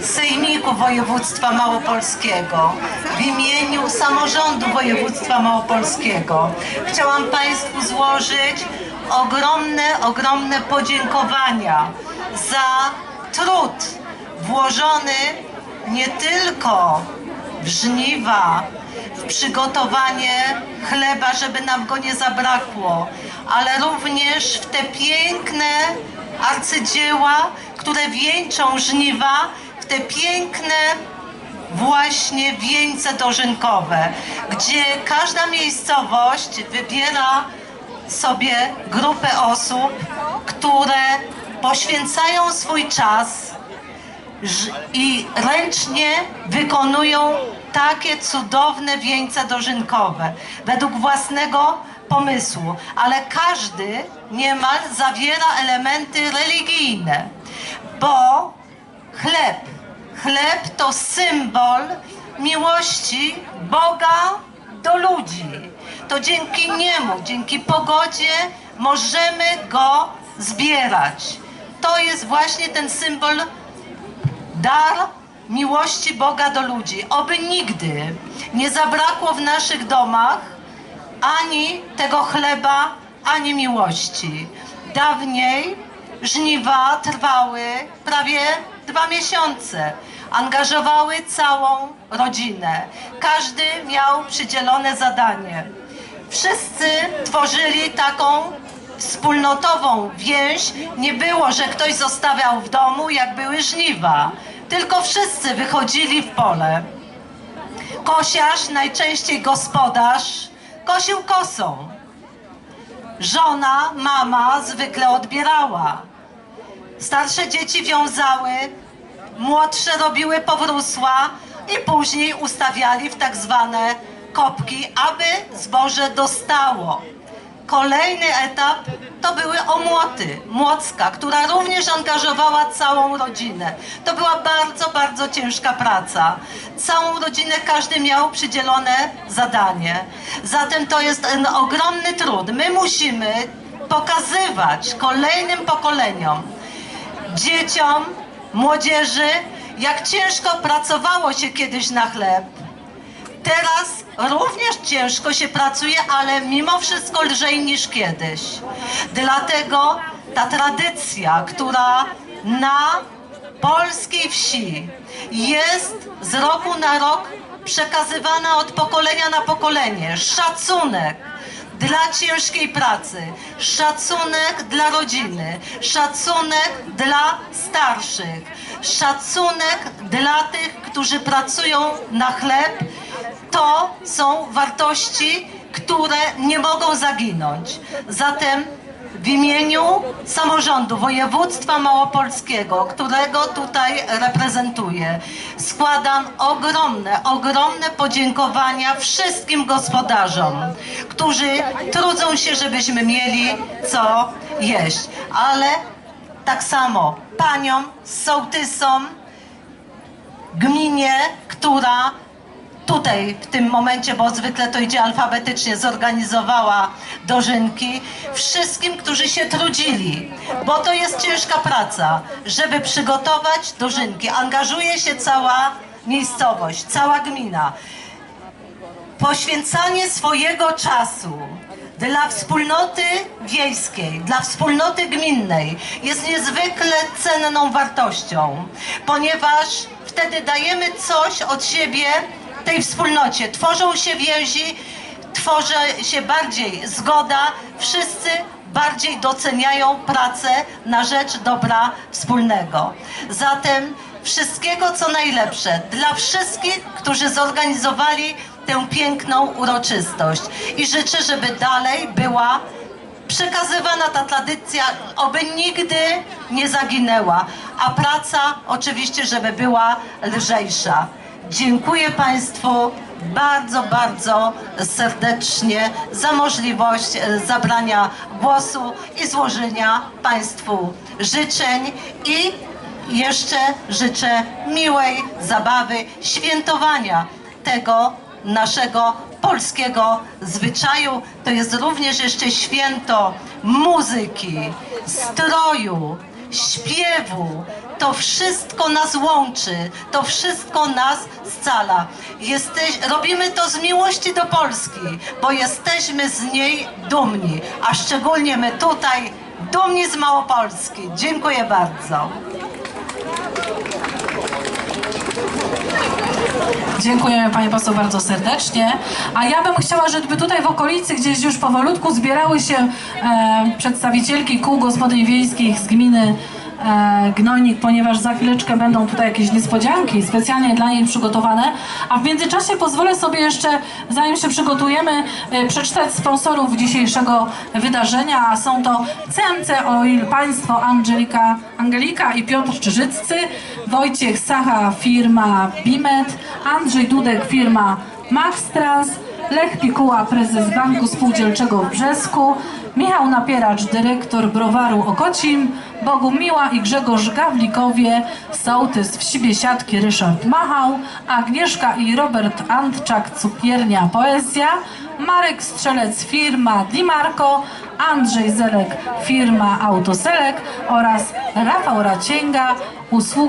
Sejmiku Województwa Małopolskiego, w imieniu samorządu województwa małopolskiego chciałam Państwu złożyć ogromne, ogromne podziękowania za trud włożony nie tylko w żniwa, w przygotowanie chleba, żeby nam go nie zabrakło, ale również w te piękne arcydzieła, które wieńczą żniwa, te piękne właśnie wieńce dożynkowe, gdzie każda miejscowość wybiera sobie grupę osób, które poświęcają swój czas i ręcznie wykonują takie cudowne wieńce dożynkowe według własnego pomysłu, ale każdy niemal zawiera elementy religijne, bo chleb, chleb to symbol miłości Boga do ludzi. To dzięki niemu, dzięki pogodzie możemy go zbierać. To jest właśnie ten symbol dar miłości Boga do ludzi. Oby nigdy nie zabrakło w naszych domach ani tego chleba, ani miłości. Dawniej żniwa trwały prawie dwa miesiące. Angażowały całą rodzinę. Każdy miał przydzielone zadanie. Wszyscy tworzyli taką wspólnotową więź. Nie było, że ktoś zostawiał w domu, jak były żniwa. Tylko wszyscy wychodzili w pole. Kosiarz, najczęściej gospodarz, kosił kosą. Żona, mama zwykle odbierała. Starsze dzieci wiązały, młodsze robiły powrósła i później ustawiali w tak zwane kopki, aby zboże dostało. Kolejny etap to były omłoty, młocka, która również angażowała całą rodzinę. To była bardzo, bardzo ciężka praca. Całą rodzinę każdy miał przydzielone zadanie. Zatem to jest ogromny trud. My musimy pokazywać kolejnym pokoleniom, dzieciom, młodzieży, jak ciężko pracowało się kiedyś na chleb. Teraz również ciężko się pracuje, ale mimo wszystko lżej niż kiedyś. Dlatego ta tradycja, która na polskiej wsi jest z roku na rok przekazywana od pokolenia na pokolenie, szacunek dla ciężkiej pracy, szacunek dla rodziny, szacunek dla starszych, szacunek dla tych, którzy pracują na chleb, to są wartości, które nie mogą zaginąć. Zatem w imieniu samorządu województwa małopolskiego, którego tutaj reprezentuję, składam ogromne, ogromne podziękowania wszystkim gospodarzom, którzy trudzą się, żebyśmy mieli co jeść. Ale tak samo paniom, sołtysom, gminie, która tutaj w tym momencie, bo zwykle to idzie alfabetycznie, zorganizowała dożynki. Wszystkim, którzy się trudzili, bo to jest ciężka praca, żeby przygotować dożynki. Angażuje się cała miejscowość, cała gmina. Poświęcanie swojego czasu dla wspólnoty wiejskiej, dla wspólnoty gminnej jest niezwykle cenną wartością, ponieważ wtedy dajemy coś od siebie tej wspólnocie. Tworzą się więzi, tworzy się bardziej zgoda, wszyscy bardziej doceniają pracę na rzecz dobra wspólnego. Zatem wszystkiego co najlepsze dla wszystkich, którzy zorganizowali tę piękną uroczystość i życzę, żeby dalej była przekazywana ta tradycja, oby nigdy nie zaginęła, a praca oczywiście, żeby była lżejsza. Dziękuję Państwu bardzo, bardzo serdecznie za możliwość e, zabrania głosu i złożenia Państwu życzeń i jeszcze życzę miłej zabawy, świętowania tego naszego polskiego zwyczaju. To jest również jeszcze święto muzyki, stroju, śpiewu, To wszystko nas łączy, to wszystko nas scala. Jesteś, robimy to z miłości do Polski, bo jesteśmy z niej dumni, a szczególnie my tutaj dumni z Małopolski. Dziękuję bardzo. Dziękujemy Pani Poseł bardzo serdecznie. A ja bym chciała, żeby tutaj w okolicy gdzieś już powolutku zbierały się e, przedstawicielki kół gospodyń wiejskich z gminy Gnojnik, ponieważ za chwileczkę będą tutaj jakieś niespodzianki specjalnie dla niej przygotowane. A w międzyczasie pozwolę sobie jeszcze, zanim się przygotujemy, e, przeczytać sponsorów dzisiejszego wydarzenia. Są to CMC Oil, Państwo Angelika, Angelika i Piotr Czyżyccy, Wojciech Sacha, firma Bimet, Andrzej Dudek, firma Max Trans, Lech Pikuła, prezes Banku Spółdzielczego w Brzesku, Michał Napieracz, dyrektor browaru Okocim, Bogumiła i Grzegorz Gawlikowie, sołtys wsi Biesiadki Ryszard Machał, Agnieszka i Robert Antczak, cukiernia Poezja, Marek Strzelec, firma Dimarco, Andrzej Zelek, firma Autoselek. Oraz Rafał Racięga, usługi